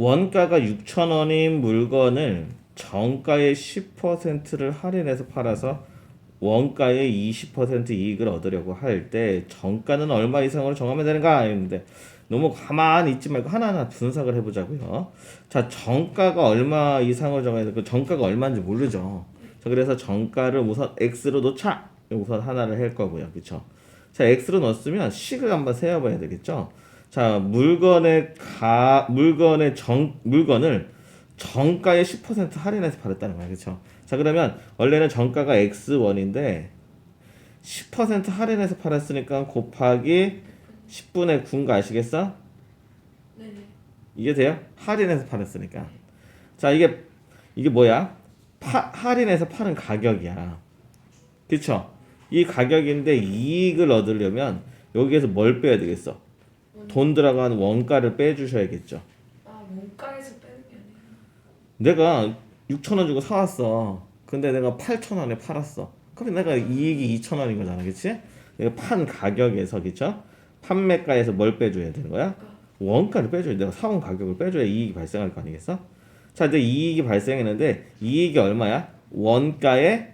원가가 6,000원인 물건을 정가의 10%를 할인해서 팔아서 원가의 20% 이익을 얻으려고 할 때 정가는 얼마 이상으로 정하면 되는가 했는데 너무 가만히 있지 말고 하나하나 분석을 해보자고요. 자, 정가가 얼마 이상으로 정해야 돼? 그 정가가 얼마인지 모르죠. 자, 그래서 정가를 우선 x로 놓자. 우선 하나를 할 거고요. 그렇죠? 자, x로 넣었으면 식을 한번 세어봐야 되겠죠. 자, 물건의 가 물건의 정 물건을 정가의 10% 할인해서 팔았다는 거야. 그렇죠? 자, 그러면 원래는 정가가 x1인데 10% 할인해서 팔았으니까 곱하기 10분의 9인 거 아시겠어? 네네. 이게 돼요? 할인해서 팔았으니까. 자, 이게 이게 뭐야? 파, 할인해서 파는 가격이야. 그쵸? 이 가격인데 이익을 얻으려면 여기에서 뭘 빼야 되겠어? 돈 들어간 원가를 빼주셔야겠죠. 아 원가에서 빼는 게 아니라. 내가 6천 원 주고 사왔어. 근데 내가 8천 원에 팔았어. 그럼 내가 이익이 2천 원인 거잖아, 그렇지? 내가 판 가격에서 그쵸? 판매가에서 뭘 빼줘야 되는 거야? 원가를 빼줘야 돼. 내가 사온 가격을 빼줘야 이익이 발생할 거 아니겠어? 자, 이제 이익이 발생했는데 이익이 얼마야? 원가의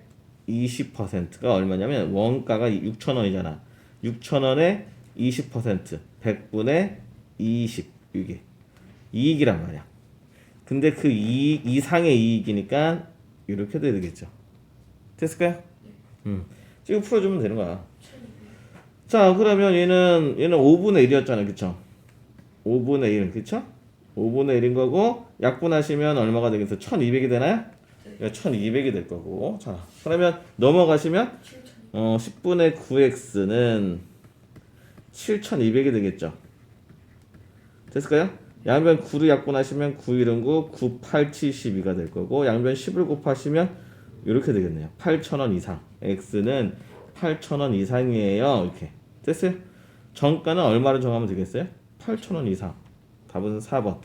20%가 얼마냐면 원가가 6천 원이잖아. 6천 원에 20% 100분의 20 이게 이익이란 말이야. 근데 그 이익 이상의 이익이니까 이렇게 돼야 되겠죠. 됐을까요? 음. 지금 풀어주면 되는 거야. 자, 그러면 얘는 얘는 5분의 1이었잖아요. 그쵸? 5분의 1, 그쵸? 5분의 1인 거고 약분하시면 얼마가 되겠어요? 1200이 되나요? 네. 1200이 될 거고. 자, 그러면 넘어가시면 7천. 어, 10분의 9x는 7200이 되겠죠. 됐을까요? 양변 9를 약분하시면 9 1은 9, 9, 8, 72가 될 거고 양변 10을 곱하시면 이렇게 되겠네요. 8,000원 이상. x는 8,000원 이상이에요. 이렇게. 됐어요? 정가는 얼마로 정하면 되겠어요? 8,000원 이상. 답은 4번.